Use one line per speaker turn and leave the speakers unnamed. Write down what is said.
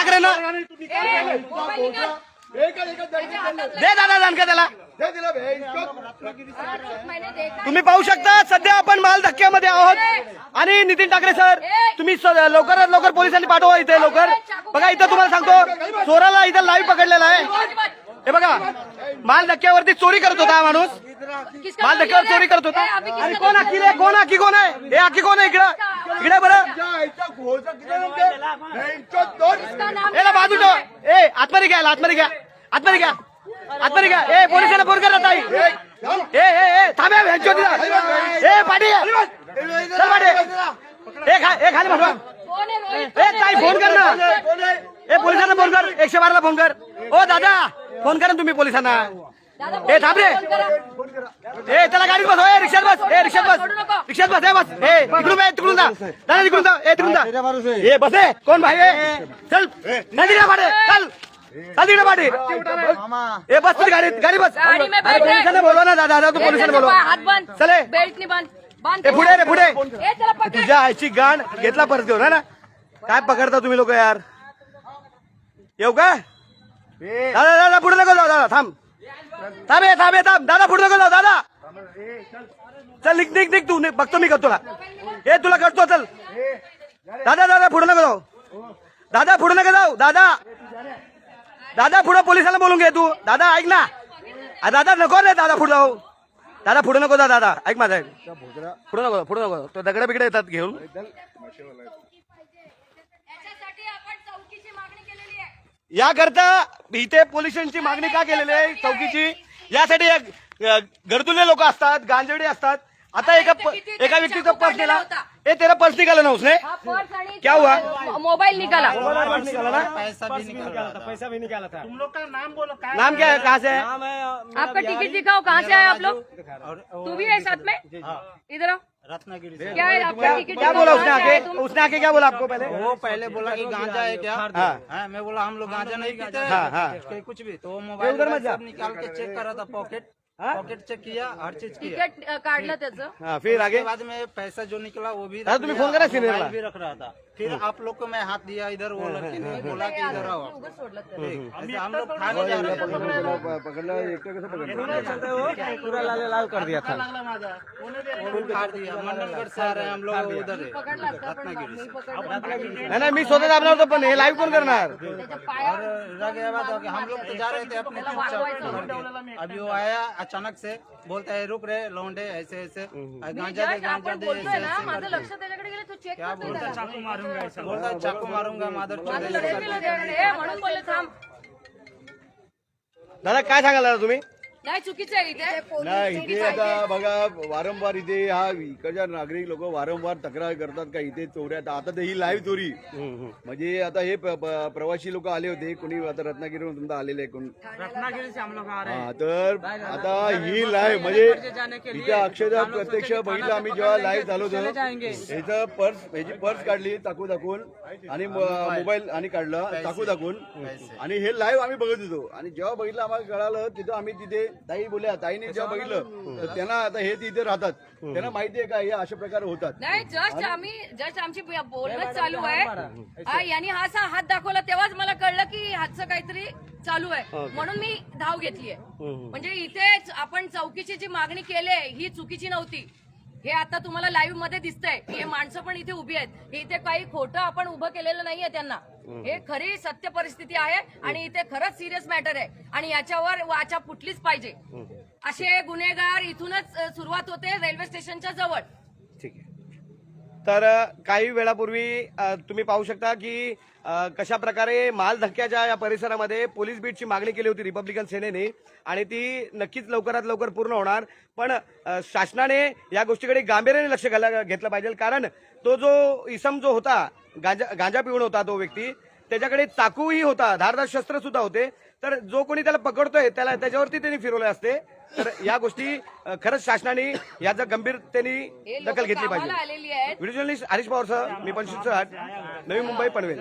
ठाकरेंना दे दादा दणका त्याला. तुम्ही पाहू शकता सध्या आपण माल धक्क्यामध्ये आहोत. आणि नितीन ठाकरे सर तुम्ही स- लवकरात लवकर पोलिसांनी पाठवा इथे लवकर. बघा इथं तुम्हाला सांगतो चोराला इथं लाईव्ह पकडलेला आहे. हे बघा माल धक्क्यावरती चोरी करत होता हा माणूस. माल धक्क्यावर चोरी करत होता. आणि कोण
लिया?
आखी रे? कोण आखी कोण आहे? हे आखी कोण आहे इकडं? इकडे बरं. आतमध्ये घ्या आतमध्ये घ्या. आतमध्ये घ्या. आतमध्ये घ्या. ए पोलिसांना फोन करा ताई. ए ए ए थांबे ए पाटी चल पाटी ए खा ए खाली बसवा. ए ताई फोन कर ना. ए पोलिसांना फोन कर. एकशे बाराला फोन कर. ओ दादा फोन करा तुम्ही पोलिसांना. ए थांब रे. ए त्याला गाडीत बस ए रिक्षात बस. ए रिक्षात बस. रिक्षात बस ए बस. ए तिकडून जा, तिकडून जा. दादा तिकडून जा. ए तिकडून जा. ए बस ए. कोण भाई चल. नदी तिकडे पाडे चल. चल तिकडे पाडे ए बस तुझी गाडीत गाडी बस.
गाडी में
अरे,
बैठ रे.
पोलिसांना बोलवा ना दादा दादा तू पोलिसांना बोलवा.
हात बांध
चले.
बेल्ट नाही बांध बांध
ए पुढे रे पुढे.
ए त्याला पकड.
तुझ्या आईची गाण घेतला परत घेऊन है ना? काय पकडता तुम्ही लोक यार? येऊ का? दादा दादा पुढे नको जाऊ दादा थांब. थांब ए थांब ए थांब. दादा पुढे नको जाऊ दादा. चल निघ निघ निघ तू निघ, बघतो मी करतो तुला ए तुला करतो चल. दादा दादा पुढे नको जाऊ. दादा पुढे नको जाऊ दादा. दादा पुढे पोलिसांना बोलून घे तू. दादा ऐक ना. दादा नको रे दादा पुढे जाऊ. दादा पुढे नको जा दादा. ऐक माझा ऐक. पुढे नको पुढे नको. तो दगड बिगडे येतात घेऊन. याकरता इथे पोलिसांची मागणी का केलेली आहे? चौकीची? यासाठी एक, गरजुले लोक असतात गांजडी असतात. आता एका एका व्यक्तीचा पर्स नेला ए तेरा पर्स निकाला ना उसने?
हा
क्या हुआ?
मोबाइल निकाला।
पर्स निकाला ना
पैसा भी निकाला था। पैसा भी निकाला था। तुम लोग का नाम बोलो क्या
नाम क्या है कहाँ से? है
आपका टिकट दिखाओ कहाँ से आए आप लोग? तू भी है साथ में? इधर
रत्नागिरी
क्या है आपका टिकट
क्या बोला उसने आके? उसने आके क्या बोला आपको पहले?
वो पहले बोला कि गांजा है क्या?
हाँ।
हाँ, मैं बोला हम लोग गांजा नहीं पीते।
हाँ, हाँ।
कुछ भी तो मोबाइल
उधर मत जा।
निकाल के चेक करा था पॉकेट।
हाँ?
पॉकेट चेक किया हर चीज किया।
अ, काढलं त्याचं।
हाँ फिर आगे।
उसके बाद में पैसा जो निकला वो भी
तुम्ही
लिया,
फोन करा
और. मोबाइल भी रख रहा था। फिर आप लोग को मैं हाथ दिया इधर वो लड़की ने बोला कि इधर आओ आप।
उगाच
ऐसे हम लोग थाने जा रहे थे पूरा लाल लाल कर दिया था। फाड़ दिया। मंडलगढ़ से आ हम लोग उधर। है
मी पकडलं।
नाही नाही मी स्वतः दाबला होतो पण हे? लाईव्ह कोण करणार
त्याच्या
रह गया बात हो हम लोग तो जा रहे थे अपने चुपचाप। अभी वो आया अचानक से बोलता है रुक रहे लौंडे ऐसे ऐसे। गांजा दे गांजा दे ऐसे ऐसे करके।
त्याच्याकडे गेलं तू चेक
क्या बोलता
त्याला.
चाकू मारूंगा है, चाकू मारूंगा मादर
म्हणून बोलले थांब.
दादा काय सांगाल दादा तुम्ही?
नाही चुकीचं आहे इथे.
नाही इथे आता बघा वारंवार इथे हा इकडच्या नागरिक लोक वारंवार तक्रार करतात का इथे चोऱ्या? आता तर ही लाईव्ह चोरी. म्हणजे आता हे प- प- प्रवासी लोक आले होते कोणी आता रत्नागिरीवरून तुमचा आलेले आहे कोण?
रत्नागिरी से हम लोग आ
हा तर आता ही लाईव्ह म्हणजे इथे अक्षरशः प्रत्यक्ष बघितलं आम्ही जेव्हा लाईव्ह झालो होतो याचं पर्स ह्याची पर्स काढली चाकू दाखवून आणि म- मोबाईल. आणि काढला चाकू दाखवून. आणि हे लाईव्ह आम्ही बघत होतो. आणि जेव्हा बघितलं आम्हाला कळालं तिथं आम्ही तिथे ताई बोलल्या ताईने जेव्हा बघितलं तर त्यांना आता हे तिथे राहतात. त्यांना माहिती आहे का हे अशा प्रकारे होतात.
नाही जस्ट आम्ही जस्ट आमची बोलणं चालू आहे. हा, यांनी हा असा हात दाखवला तेव्हाच मला कळलं की हातचं काहीतरी चालू आहे. म्हणून मी धाव घेतलीये. म्हणजे इथे आपण चौकीची जी मागणी केली आहे ही चुकीची नव्हती. हे आता तुम्हाला लाईव्हमध्ये दिसतंय. की हे माणसं पण इथे उभी आहेत. इथे काही खोटं आपण उभं केलेलं नाहीये त्यांना. हे खरी सत्य परिस्थिती आहे आणि इथे खरंच सिरियस मॅटर आहे. आणि याच्यावर वाचा फुटलीच पाहिजे. असे गुन्हेगार इथूनच सुरुवात होते रेल्वे स्टेशनच्या जवळ.
ठीक आहे. तर काही वेळापूर्वी तुम्ही पाहू शकता की कशा प्रकारे माल धक्क्याच्या या परिसरामध्ये पोलीस बीटची मागणी केली होती रिपब्लिकन सेनेने आणि ती नक्कीच लवकरात लवकर पूर्ण होणार. पण शासनाने या गोष्टीकडे गांभीर्याने लक्ष घाला घेतलं पाहिजे. कारण तो जो इसम जो होता गांजा गांजा पिऊन होता तो व्यक्ती त्याच्याकडे चाकूही होता धारदार शस्त्र सुद्धा होते. तर जो कोणी त्याला पकडतोय त्याला त्याच्यावरती त्यांनी फिरवले असते. तर या गोष्टी अ, खरंच शासनाने याचा गंभीरतेने
हे लोक
दखल घेतली
कामाला
पाहिजे
आलेली आहेत.
व्हिडिओ जर्नलिस्ट हरीश पवारसह मी पंचवीस नवी मुंबई पनवेल.